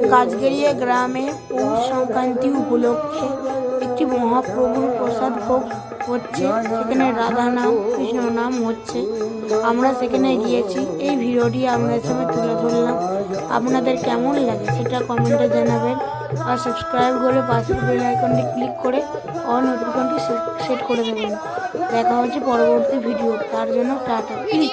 গাছগেড়িয়া গ্রামে পৌষ সংক্রান্তি উপলক্ষে একটি মহাপ্রভুর প্রসাদ ভোগ হচ্ছে। সেখানে রাধা নাম, কৃষ্ণ নাম হচ্ছে। আমরা সেখানে গিয়েছি। এই ভিডিওটি আপনাদের সামনে তুলে ধরলাম। আপনাদের কেমন লাগে সেটা কমেন্টে জানাবেন। আর সাবস্ক্রাইব করে পাশের বেল আইকনটি ক্লিক করে অল নোটিফিকেশনটি সেট করে দেবেন। দেখা হচ্ছে পরবর্তী ভিডিও তার জন্য tata. Please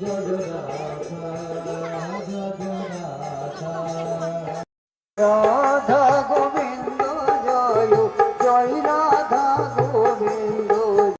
Joy Radha Radha Radha Radha